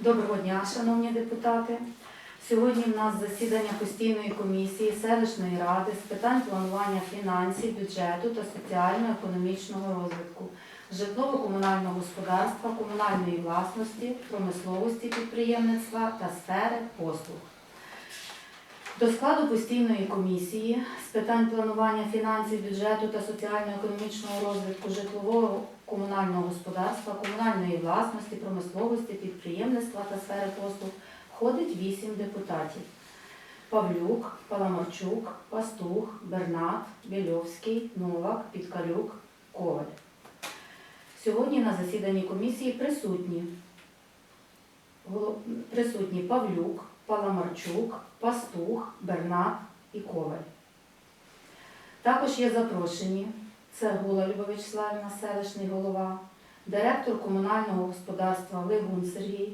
Доброго дня, шановні депутати. Сьогодні в нас засідання постійної комісії селищної ради з питань планування фінансів, бюджету та соціально-економічного розвитку, житлово-комунального господарства, комунальної власності, промисловості підприємництва та сфери послуг. До складу постійної комісії з питань планування фінансів, бюджету та соціально-економічного розвитку житлового комунального господарства, комунальної власності, промисловості, підприємництва та сфери послуг входить вісім депутатів. Павлюк, Паламарчук, Пастух, Бернат, Більовський, Новак, Підкалюк, Коваль. Сьогодні на засіданні комісії присутні, присутні Павлюк, Паламарчук, Пастух, Бернат і Коваль. Також є запрошені це Гула Люба Вячеславівна, селищний голова, директор комунального господарства Лигун Сергій,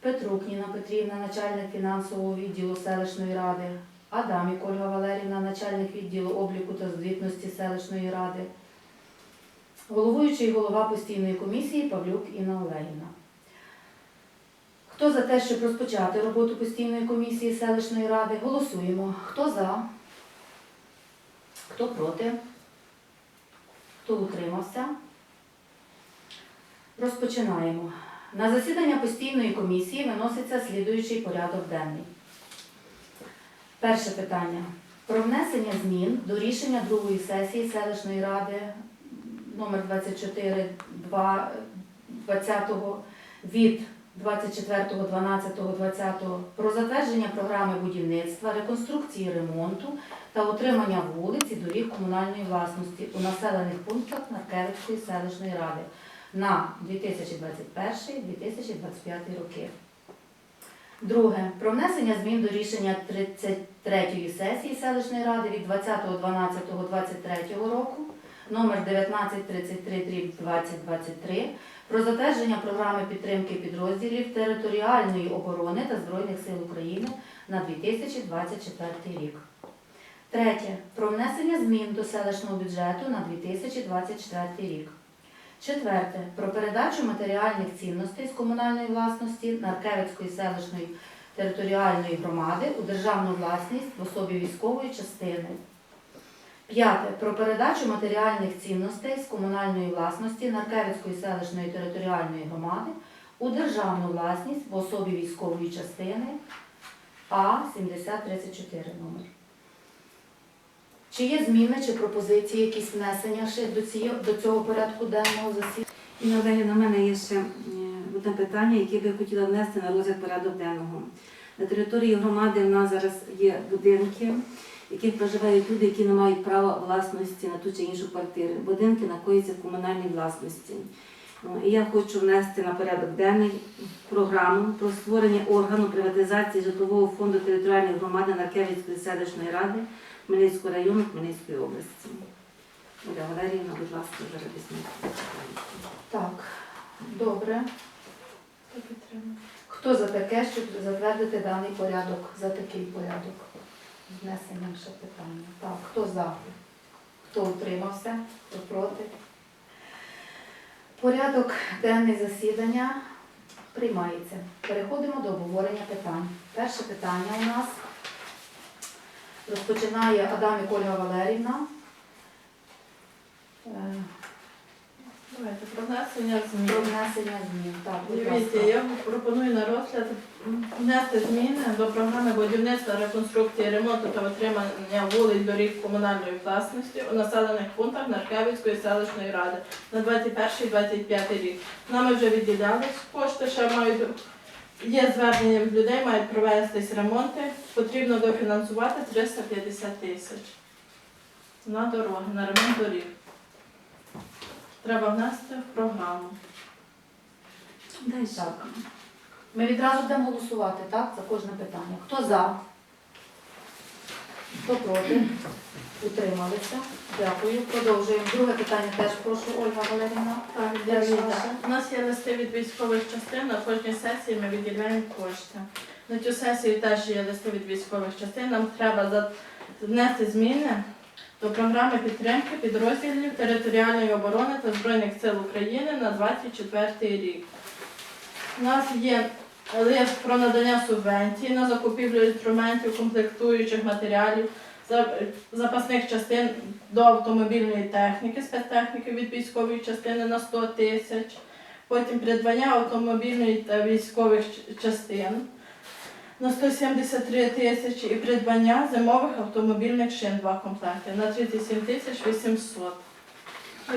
Петрук Ніна Петрівна, начальник фінансового відділу селищної ради, Адамік Ольга Валерівна, начальник відділу обліку та звітності селищної ради, головуючий голова постійної комісії Павлюк Інна Олегівна. Хто за те, щоб розпочати роботу постійної комісії селищної ради, голосуємо. Хто за? Хто проти? Хто утримався? Розпочинаємо. На засідання постійної комісії виноситься слідуючий порядок денний. Перше питання. Про внесення змін до рішення другої сесії селищної ради номер 24 20 від 24.12.20 про затвердження програми будівництва, реконструкції ремонту та утримання вулиць і доріг комунальної власності у населених пунктах Наркевицької селищної ради на 2021-2025 роки. Друге. Про внесення змін до рішення 33-ї сесії селищної ради від 20.12.23 року номер 1933 про затвердження програми підтримки підрозділів територіальної оборони та Збройних сил України на 2024 рік. Третє. Про внесення змін до селищного бюджету на 2024 рік. Четверте. Про передачу матеріальних цінностей з комунальної власності Наркевицької селищної територіальної громади у державну власність в особі військової частини. П'яте. Про передачу матеріальних цінностей з комунальної власності Наркевицької селищної територіальної громади у державну власність в особі військової частини А-7034 номер. Чи є зміни чи пропозиції, якісь внесення ще до цього, до цього порядку денного засідання? І Олегі, на мене є ще е, одне питання, яке би я хотіла внести на розгляд порядок денного. На території громади в нас зараз є будинки, яких проживають люди, які не мають права власності на ту чи іншу квартиру. Будинки знаходяться в комунальній власності. Ну, І я хочу внести на порядок денний програму про створення органу приватизації житлового фонду територіальної громади Наркевицької селищної ради Хмельницького району Хмельницької області. Оля Валеріївна, будь ласка, зараз візьміть. Так, добре. Хто за таке, щоб затвердити даний порядок, за такий порядок? З внесенням ще питання. Так, хто за? Хто утримався? Хто проти? Порядок денний засідання приймається. Переходимо до обговорення питань. Перше питання у нас розпочинає Адамік Ольга Валерівна. Про внесення змін. Про внесення змін. Так, будь Дивіться, ласка. я пропоную на розгляд внести зміни до програми будівництва, реконструкції, ремонту та отримання вулиць доріг комунальної власності у населених пунктах Наркевицької селищної ради на 21-25 рік. Нами вже відділялись кошти, ще мають є звернення від людей, мають провестись ремонти. Потрібно дофінансувати 350 тисяч на дороги, на ремонт доріг. Треба внести в програму. Так. Ми відразу будемо голосувати, так, за кожне питання. Хто за? Хто проти? Утрималися. Дякую. Продовжуємо. Друге питання теж прошу, Ольга Валерівна. Так, Де У нас є листи від військових частин, на кожній сесії ми виділяємо кошти. На цю сесію теж є листи від військових частин. Нам треба внести зміни до програми підтримки підрозділів територіальної оборони та Збройних сил України на 24 рік. У нас є лист про надання субвенції на закупівлю інструментів, комплектуючих матеріалів, запасних частин до автомобільної техніки, спецтехніки від військової частини на 100 тисяч. Потім придбання автомобільної та військових частин на 173 тисячі і придбання зимових автомобільних шин два комплекти на 37 тисяч 800.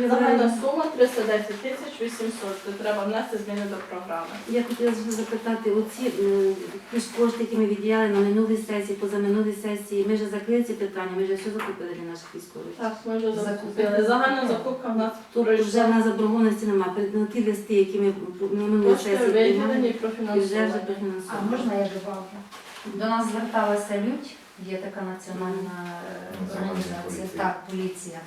Загальна сума 310 тисяч 800. Це треба внести зміни до програми. Я хотіла запитати, оці е, ті ж кошти, які ми відділяли на минулій сесії, позаминулій сесії, ми вже закрили ці питання, ми вже все закупили для наших військових. Так, ми вже Закупили. Загальна закупка в нас Тобто вже в нас заборгованості немає. Перед на ті листи, які ми на минулій Кошти сесії виділені приймали, і і вже вже профінансовані. А профінансовані. можна я добавлю? До нас зверталася Людь, є така національна е, організація, так, поліція.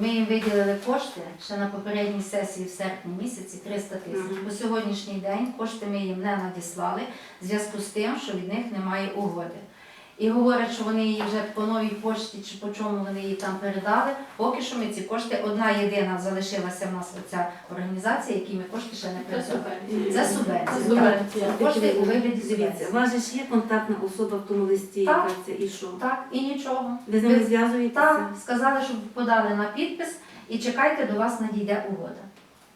Ми їм виділили кошти ще на попередній сесії в серпні місяці 300 тисяч. По сьогоднішній день кошти ми їм не надіслали в зв'язку з тим, що від них немає угоди. І говорять, що вони її вже по новій пошті чи по чому вони її там передали. Поки що ми ці кошти, одна єдина залишилася в нас оця організація, які ми кошти ще не передали. Це субвенція. Так. Кошти у вигляді Дивіться, субвенції. у вас же ж є контактна особа в тому листі, Так. яка це і що? Так, і нічого. Ви з ними зв'язуєтеся? Так, сказали, щоб подали на підпис і чекайте, до вас надійде угода.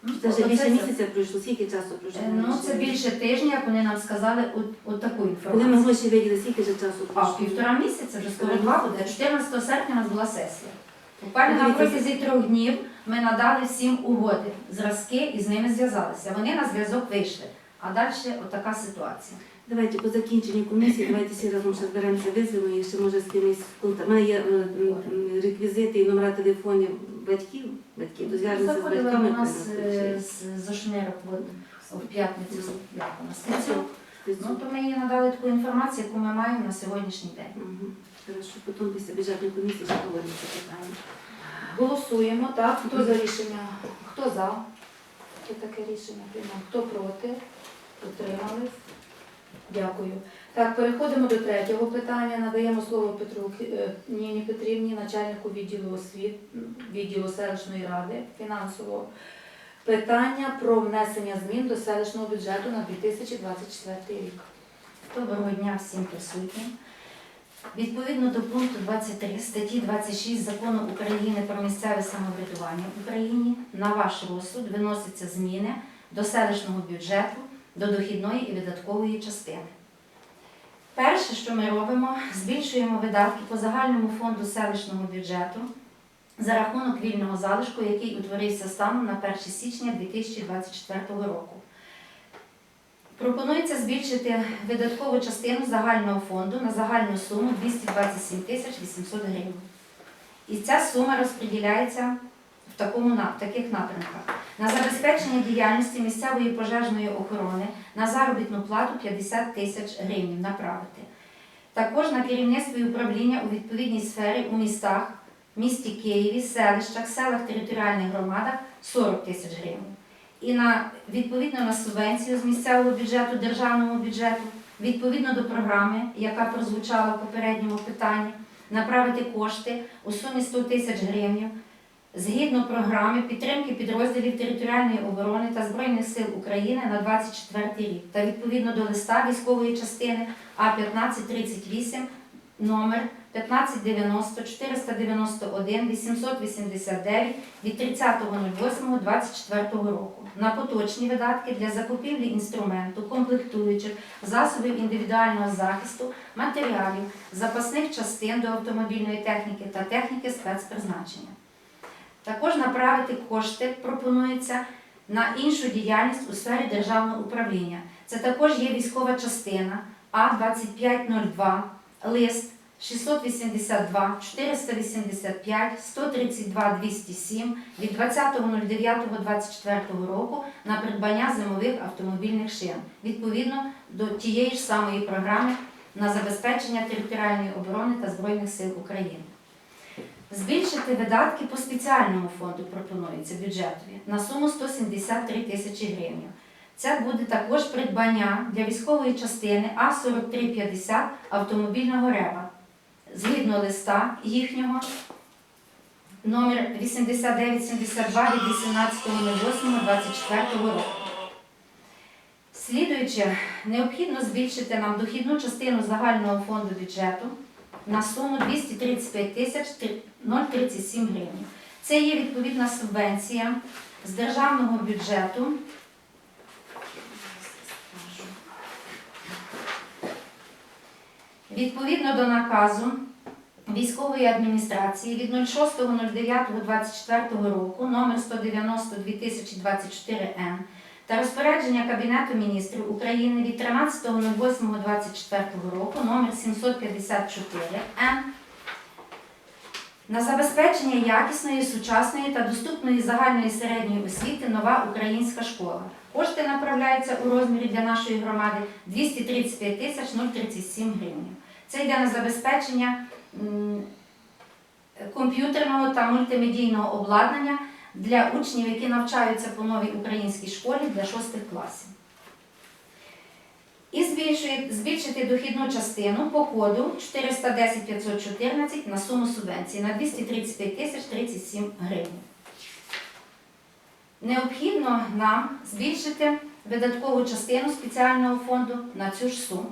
Ну, Це вже більше місяця пройшло. Скільки часу пройшло? Е, Ну, це більше тижня, як вони нам сказали от, от таку Коли ми інформацію. гроші виділи, скільки вже часу А пройшло? півтора місяця, вже скоро два буде. 14 серпня у нас була сесія. Буквально на Дивіться, протязі трьох днів ми надали всім угоди, зразки і з ними зв'язалися. Вони на зв'язок вийшли. А далі отака ситуація. Давайте по закінченню комісії, давайте всі разом ще зберемося, визвемо і ще може з кимось контакт. У мене є е, м, реквізити і номера телефонів батьків, батьків, то зв'яжемося з Заходили батьками. у нас е, з Зошнирок от, в п'ятницю, як у нас. Ну, то ми їй надали таку інформацію, яку ми маємо на сьогоднішній день. Мгм. Хорошо, потім після бюджетної комісії ще поговоримо це питання. Голосуємо, так? Хто за рішення? Хто за? Хто таке рішення приймав? Хто проти? Утримались? Дякую. Так, переходимо до третього питання. Надаємо слово Петру е, Ніні Петрівні, начальнику відділу освіт, відділу селищної ради фінансового. Питання про внесення змін до селищного бюджету на 2024 рік. Доброго дня всім присутнім. Відповідно до пункту 23 статті 26 Закону України про місцеве самоврядування в Україні на ваш розсуд виносяться зміни до селищного бюджету, до дохідної і видаткової частини. Перше, що ми робимо, збільшуємо видатки по загальному фонду селищного бюджету за рахунок вільного залишку, який утворився станом на 1 січня 2024 року. Пропонується збільшити видаткову частину загального фонду на загальну суму 227 тисяч 800 гривень. І ця сума розподіляється такому, в таких напрямках. На забезпечення діяльності місцевої пожежної охорони на заробітну плату 50 тисяч гривень направити. Також на керівництво і управління у відповідній сфері у містах, місті Києві, селищах, селах територіальних громадах 40 тисяч гривень і на відповідно на субвенцію з місцевого бюджету, державного бюджету, відповідно до програми, яка прозвучала в попередньому питанні, направити кошти у сумі 100 тисяч гривень згідно програми підтримки підрозділів територіальної оборони та Збройних сил України на 24 рік та відповідно до листа військової частини А1538 номер 1590 491 889 від 30.08.24 року на поточні видатки для закупівлі інструменту, комплектуючих, засобів індивідуального захисту, матеріалів, запасних частин до автомобільної техніки та техніки спецпризначення. Також направити кошти пропонується на іншу діяльність у сфері державного управління. Це також є військова частина А2502, лист 682, 485, 132, 207 від 20.09.24 року на придбання зимових автомобільних шин, відповідно до тієї ж самої програми на забезпечення територіальної оборони та Збройних сил України. Збільшити видатки по спеціальному фонду пропонується бюджетові на суму 173 тисячі гривень. Це буде також придбання для військової частини А4350 автомобільного реба згідно листа їхнього номер 8972 від 18.08.24 року. Слідуючи, необхідно збільшити нам дохідну частину загального фонду бюджету на суму 235 тисяч 037 гривень. Це є відповідна субвенція з державного бюджету. Відповідно до наказу військової адміністрації від 06.09.24 року номер 190 2024 н та розпорядження Кабінету міністрів України від 13.08.24 року номер 754 н на забезпечення якісної, сучасної та доступної загальної середньої освіти нова українська школа. Кошти направляються у розмірі для нашої громади 235 тисяч 037 гривень. Це йде на забезпечення комп'ютерного та мультимедійного обладнання для учнів, які навчаються по новій українській школі для шостих класів. І збільшує, збільшити дохідну частину по коду 410 514 на суму субвенції на 235 тисяч 37 гривень. Необхідно нам збільшити видаткову частину спеціального фонду на цю ж суму,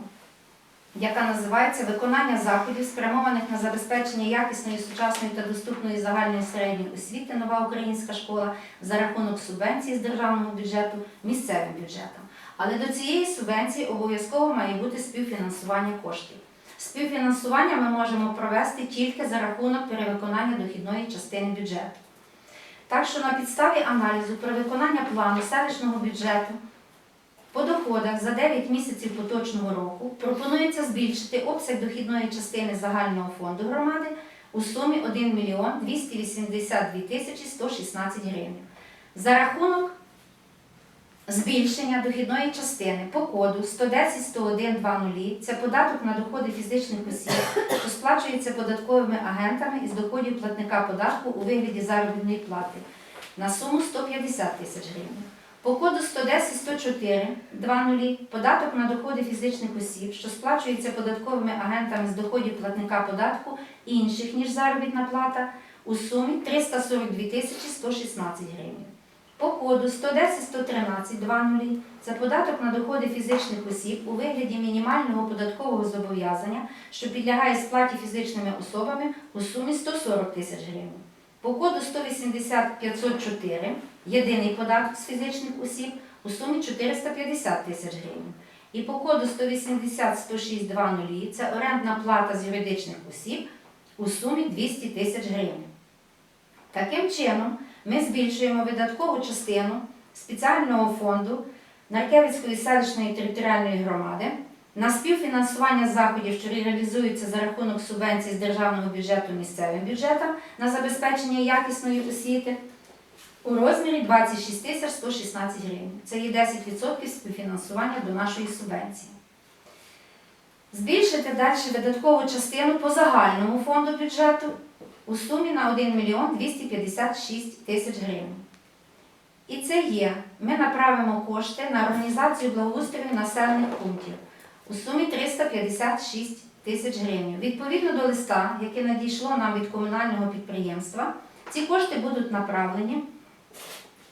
яка називається виконання заходів, спрямованих на забезпечення якісної, сучасної та доступної загальної середньої освіти нова українська школа за рахунок субвенції з державного бюджету місцевим бюджетом. Але до цієї субвенції обов'язково має бути співфінансування коштів. Співфінансування ми можемо провести тільки за рахунок перевиконання дохідної частини бюджету. Так що на підставі аналізу про виконання плану селищного бюджету по доходах за 9 місяців поточного року пропонується збільшити обсяг дохідної частини загального фонду громади у сумі 1 мільйон 282 тисячі 116 гривень. За рахунок збільшення дохідної частини по коду 110-101-20 – це податок на доходи фізичних осіб, що сплачується податковими агентами із доходів платника податку у вигляді заробітної плати на суму 150 тисяч гривень. По коду 110-104-20 – податок на доходи фізичних осіб, що сплачується податковими агентами з доходів платника податку інших, ніж заробітна плата, у сумі 342 тисячі 116 гривень. По коду 110-113-20 – це податок на доходи фізичних осіб у вигляді мінімального податкового зобов'язання, що підлягає сплаті фізичними особами у сумі 140 тисяч гривень. По коду 180-504 – єдиний податок з фізичних осіб у сумі 450 тисяч гривень. І по коду 180-106-20 – це орендна плата з юридичних осіб у сумі 200 тисяч гривень. Таким чином, ми збільшуємо видаткову частину спеціального фонду Наркевицької селищної територіальної громади на співфінансування заходів, що реалізуються за рахунок субвенцій з державного бюджету місцевим бюджетам на забезпечення якісної освіти у розмірі 26 тисяч 116 гривень. Це є 10% співфінансування до нашої субвенції. Збільшити далі видаткову частину по загальному фонду бюджету у сумі на 1 мільйон 256 тисяч гривень. І це є, ми направимо кошти на організацію благоустрою населених пунктів у сумі 356 тисяч гривень. Відповідно до листа, яке надійшло нам від комунального підприємства, ці кошти будуть направлені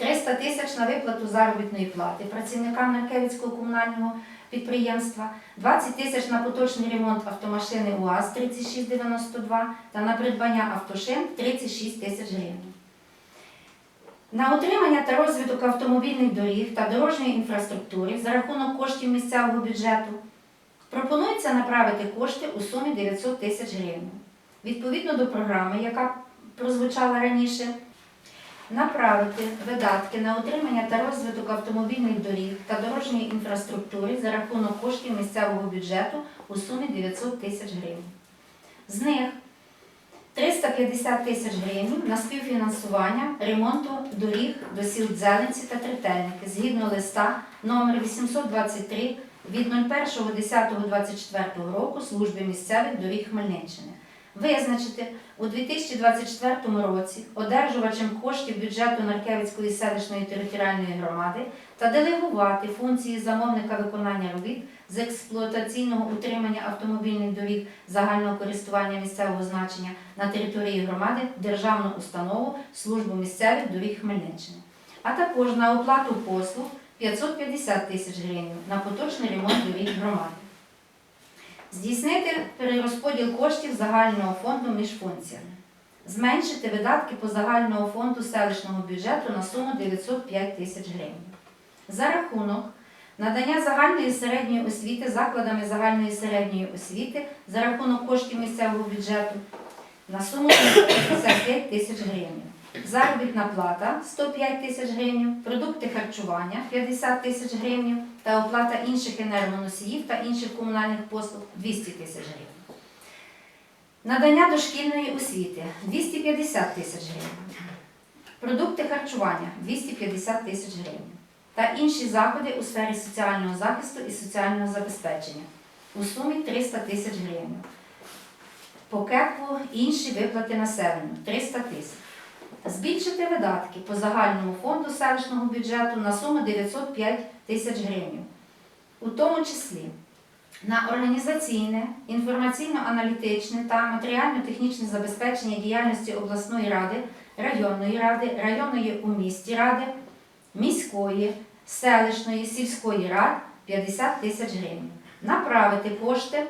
300 тисяч на виплату заробітної плати працівникам Наркевицького комунального підприємства, 20 тисяч на поточний ремонт автомашини УАЗ 3692 та на придбання автошин 36 тисяч гривень. На утримання та розвиток автомобільних доріг та дорожньої інфраструктури за рахунок коштів місцевого бюджету пропонується направити кошти у сумі 900 тисяч гривень. Відповідно до програми, яка прозвучала раніше, направити видатки на утримання та розвиток автомобільних доріг та дорожньої інфраструктури за рахунок коштів місцевого бюджету у сумі 900 тисяч гривень. З них 350 тисяч гривень на співфінансування ремонту доріг до сіл Дзеленці та Третельники згідно листа номер 823 від 01.10.24 року служби місцевих доріг Хмельниччини. Визначити у 2024 році одержувачем коштів бюджету Наркевицької селищної територіальної громади та делегувати функції замовника виконання робіт з експлуатаційного утримання автомобільних доріг загального користування місцевого значення на території громади державну установу службу місцевих доріг Хмельниччини, а також на оплату послуг 550 тисяч гривень на поточний ремонт доріг громади. Здійснити перерозподіл коштів загального фонду між функціями. Зменшити видатки по загального фонду селищного бюджету на суму 905 тисяч гривень. За рахунок надання загальної середньої освіти закладами загальної середньої освіти за рахунок коштів місцевого бюджету на суму 55 тисяч гривень. Заробітна плата 105 тисяч гривень, продукти харчування 50 тисяч гривень та оплата інших енергоносіїв та інших комунальних послуг 200 тисяч гривень. Надання дошкільної освіти 250 тисяч гривень. Продукти харчування 250 тисяч гривень. Та інші заходи у сфері соціального захисту і соціального забезпечення у сумі 300 тисяч гривень. По КЕПу інші виплати населенню 300 тисяч. Збільшити видатки по загальному фонду селищного бюджету на суму 905 тисяч гривень, у тому числі на організаційне, інформаційно-аналітичне та матеріально-технічне забезпечення діяльності обласної ради, районної ради, районної у місті ради, міської, селищної, сільської рад 50 тисяч гривень. Направити кошти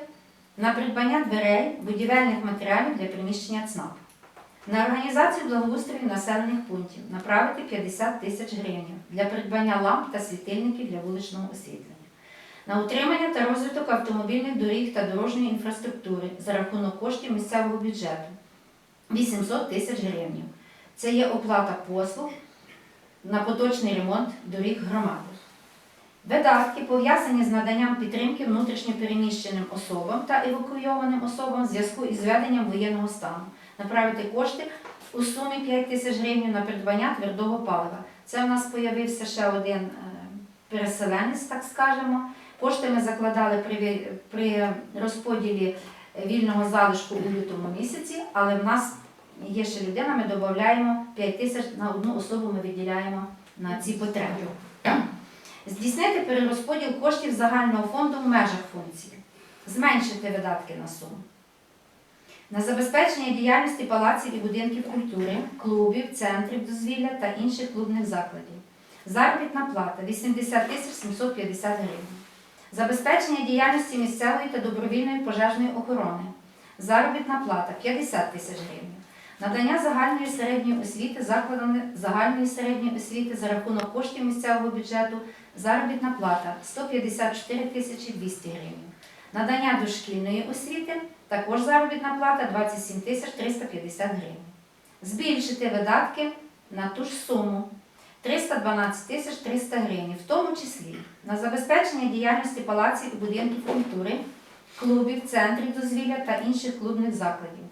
на придбання дверей, будівельних матеріалів для приміщення ЦНАП. На організацію благоустрою населених пунктів направити 50 тисяч гривень для придбання ламп та світильників для вуличного освітлення. На утримання та розвиток автомобільних доріг та дорожньої інфраструктури за рахунок коштів місцевого бюджету 800 тисяч гривень. Це є оплата послуг на поточний ремонт доріг громади. Видатки пов'язані з наданням підтримки внутрішньопереміщеним особам та евакуйованим особам в зв'язку із введенням воєнного стану. Направити кошти у сумі 5 тисяч гривень на придбання твердого палива. Це в нас з'явився ще один е, переселенець, так скажемо. Кошти ми закладали при розподілі вільного залишку у лютому місяці, але в нас є ще людина, ми додаємо 5 тисяч на одну особу ми виділяємо на ці потреби. Здійснити перерозподіл коштів загального фонду в межах функції. Зменшити видатки на суму. На забезпечення діяльності палаців і будинків культури, клубів, центрів дозвілля та інших клубних закладів. Заробітна плата 80 тисяч 750 гривень. Забезпечення діяльності місцевої та добровільної пожежної охорони. Заробітна плата 50 тисяч гривень. Надання загальної середньої освіти закладами загальної середньої освіти за рахунок коштів місцевого бюджету. Заробітна плата 154 тисячі 200 гривень. Надання дошкільної освіти також заробітна плата 27 тисяч 350 гривень. Збільшити видатки на ту ж суму 312 тисяч 300 гривень, в тому числі на забезпечення діяльності палаців і будинків культури, клубів, центрів дозвілля та інших клубних закладів,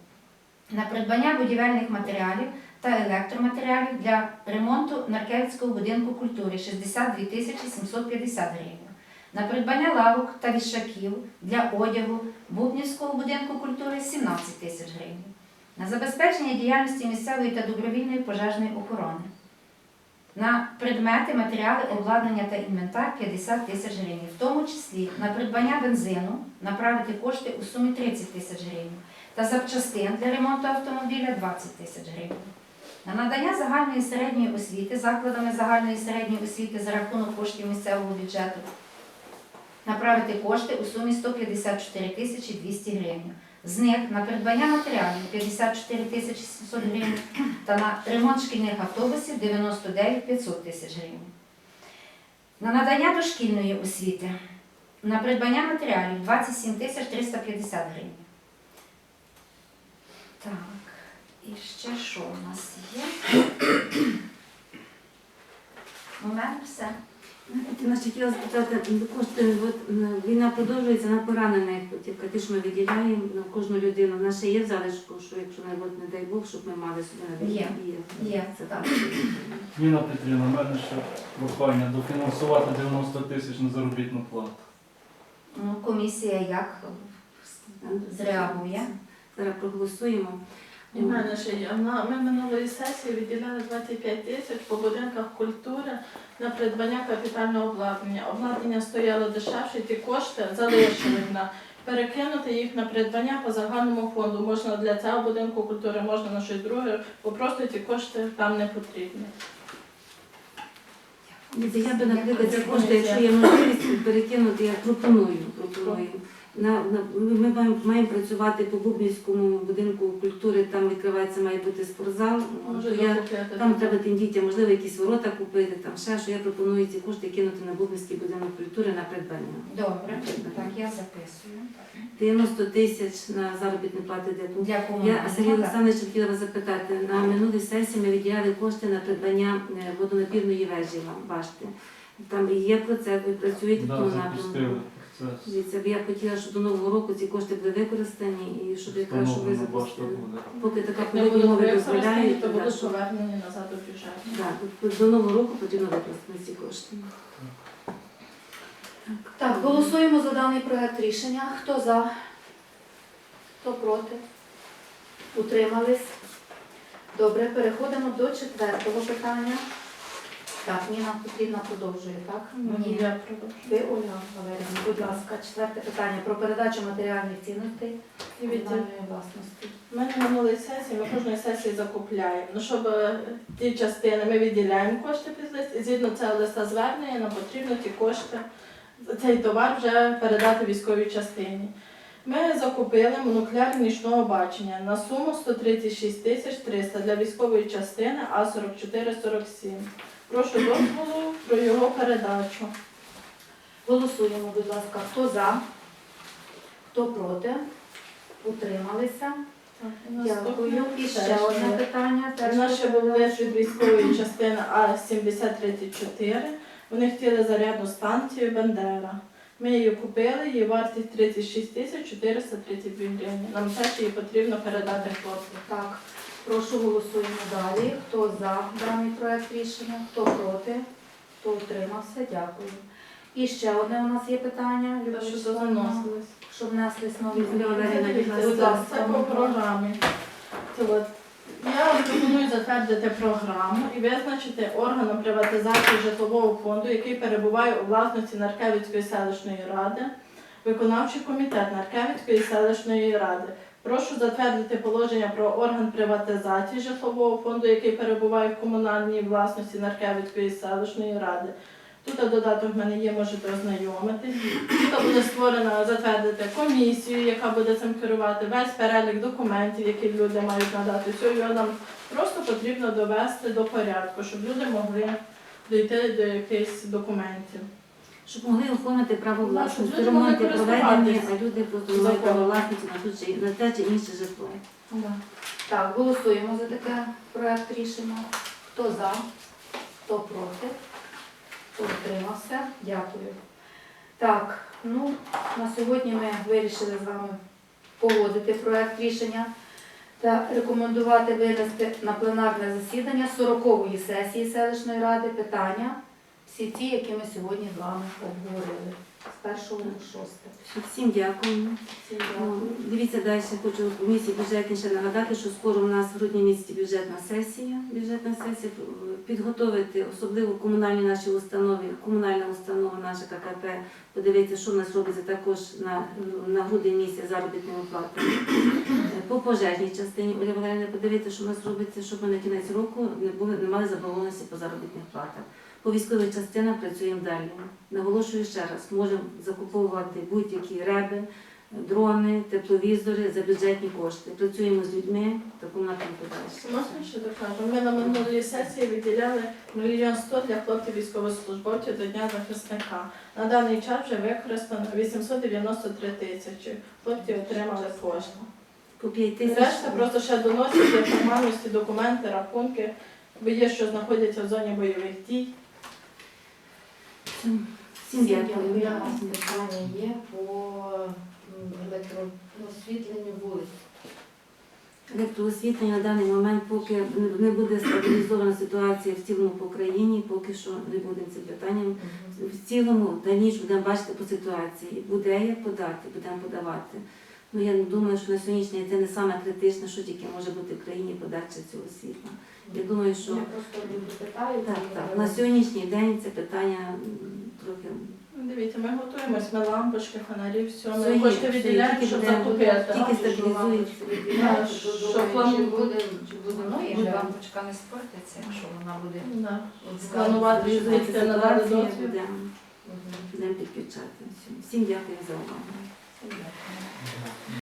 на придбання будівельних матеріалів та електроматеріалів для ремонту Наркевицького будинку культури 62 тисячі 750 гривень, на придбання лавок та вішаків для одягу Бубнівського будинку культури 17 тисяч гривень, на забезпечення діяльності місцевої та добровільної пожежної охорони. На предмети, матеріали, обладнання та інвентар 50 тисяч гривень, в тому числі на придбання бензину направити кошти у сумі 30 тисяч гривень та запчастин для ремонту автомобіля 20 тисяч гривень. На надання загальної середньої освіти закладами загальної середньої освіти за рахунок коштів місцевого бюджету направити кошти у сумі 154 тисячі 200 гривень. З них на придбання матеріалів 54 тисячі 700 гривень та на ремонт шкільних автобусів 99 500 тисяч гривень. На надання дошкільної освіти на придбання матеріалів 27 тисяч 350 гривень. Так, і ще що у нас є? У мене все. Нас хотіла спитати, кошти, от, війна продовжується на поранених, от, як ті, що ми виділяємо на кожну людину. У нас ще є в залишку, що якщо не, от, не дай Бог, щоб ми мали собі на Є. Є, Це так. Ніна Петрівна, в мене ще прохання дофінансувати 90 тисяч на заробітну плату. Ну, комісія як зреагує? Зараз проголосуємо. І в мене ще є. Ми минулої сесії виділяли 25 тисяч по будинках культури на придбання капітального обладнання. Обладнання стояло дешевше, ті кошти залишили на перекинути їх на придбання по загальному фонду. Можна для цього будинку культури, можна на щось друге, бо просто ті кошти там не потрібні. Я би, наприклад, ці кошти, якщо є можливість перекинути, я пропоную. пропоную. На, на, ми маємо, маємо працювати по Бубнівському будинку культури, там відкривається, має бути спортзал. Може, я, там треба тим дітям, можливо, якісь ворота купити, там ще що я пропоную ці кошти кинути на Бубнівський будинок культури на придбання. Добре, так я записую. 90 тисяч на заробітні плати для. Для Я. Сергій. Олександрович хотіла вас запитати. На минулій сесії ми виділяли кошти на придбання е, водонапірної вежі вам бачите. Там є процес, ви працюєте в тому напрямку. Дивіться, я хотіла, щоб до нового року ці кошти були використані і щоб якраз щоб ви запустили. Поки така Не будуть умови використані, то будуть щоб- назад у бюджет. да, тут до нового року потрібно використати ці кошти. Так, голосуємо за даний проект рішення. Хто за? Хто проти? Утримались? Добре, переходимо до четвертого питання. Так, Ніна потрібно продовжує, так? Ні. Я продовжую. Ви, Ольга Валерійовна, будь ласка, четверте питання про передачу матеріальних цінностей Дивіться, комунальної власності. Ми на минулій сесії, ми кожної сесії закупляємо. Ну, щоб е, ті частини ми виділяємо кошти під лист, і згідно цього листа звернення нам потрібно ті кошти, цей товар вже передати військовій частині. Ми закупили монокуляр нічного бачення на суму 136 тисяч 300 для військової частини А4447. Прошу дозволу про його передачу. Голосуємо, будь ласка, хто за? Хто проти? Утрималися? Дякую. І ще одне питання. У нас ще був лист від військової частини А-7034. Вони хотіли зарядну станцію Бендера. Ми її купили, її вартість 36 тисяч 432 гривні. Нам теж її потрібно передати хлопцям. Так, прошу голосуємо далі. Хто за даний проект рішення, хто проти, хто утримався, дякую. І ще одне у нас є питання. Любов що заносилось. щоб внеслись нові зміни. будь Це, ласка, це по програмі. Це от. Я пропоную затвердити програму і визначити органом приватизації житлового фонду, який перебуває у власності Наркевицької селищної ради, виконавчий комітет Наркевицької селищної ради. Прошу затвердити положення про орган приватизації житлового фонду, який перебуває в комунальній власності Наркевицької селищної ради. Тут додаток в мене є, можете ознайомитись. Тут буде створена затвердити комісію, яка буде цим керувати, весь перелік документів, які люди мають надати. Його нам просто потрібно довести до порядку, щоб люди могли дійти до якихось документів. Щоб могли оформити право Да, власності, щоб люди могли ремонти проведені, а люди просто мають право власності на чи на те чи інше житло. Так, голосуємо за таке проект рішення. Хто за, хто проти, хто утримався. Дякую. Так, ну на сьогодні ми вирішили з вами погодити проект рішення та рекомендувати винести на пленарне засідання 40-ї сесії селищної ради питання, всі ті, які ми сьогодні з вами обговорили. З 1 по 6. Всім Ну, дякую. Дивіться далі, хочу в комісії бюджетні ще нагадати, що скоро у нас в грудні місяці бюджетна сесія. Бюджетна сесія підготовити, особливо комунальні наші установи, комунальна установа наша ККП, подивитися, що в нас робиться також на, на грудень місяць заробітними платами. Е, По пожежній частині Оля Валерійовна, подивитися, що в нас робиться, щоб ми на кінець року не були не мали заборгованості по заробітних платах. По військових частинах працюємо далі. Наголошую ще раз, можемо закуповувати будь-які реби, дрони, тепловізори за бюджетні кошти. Працюємо з людьми в такому напрямку далі. Можна ще докажу? Ми на минулій сесії виділяли мільйон сто для хлопців військовослужбовців до Дня захисника. На даний час вже використано 893 тисячі. Хлопці отримали кошти. По 5 тисяч. Решта просто ще доносять для формальності документи, рахунки, бо є, що знаходяться в зоні бойових дій. У нас питання є по електроосвітленню вулиць. Електроосвітлення на даний момент, поки не буде стабілізована ситуація в цілому по країні, поки що не будемо цим питанням. В цілому дальніше будемо бачити по ситуації. Буде як подати, будемо подавати. Ну я думаю, що на сьогоднішній день це не саме критичне, що тільки може бути в країні подача цього світла. Я думаю, що Я просто люди питають. так, так. На сьогоднішній день це питання трохи Дивіться, ми готуємось, ми лампочки, фонарі, все. Все Ми є, кошти все є, тільки щоб буде- закупити. Тільки стабілізується. Що план- чи буде, чи буде Ну, і лампочка не спортиться, якщо вона буде Да. от Планувати Ситуація дозвіл? будемо будемо підключати. Всім дякую за увагу.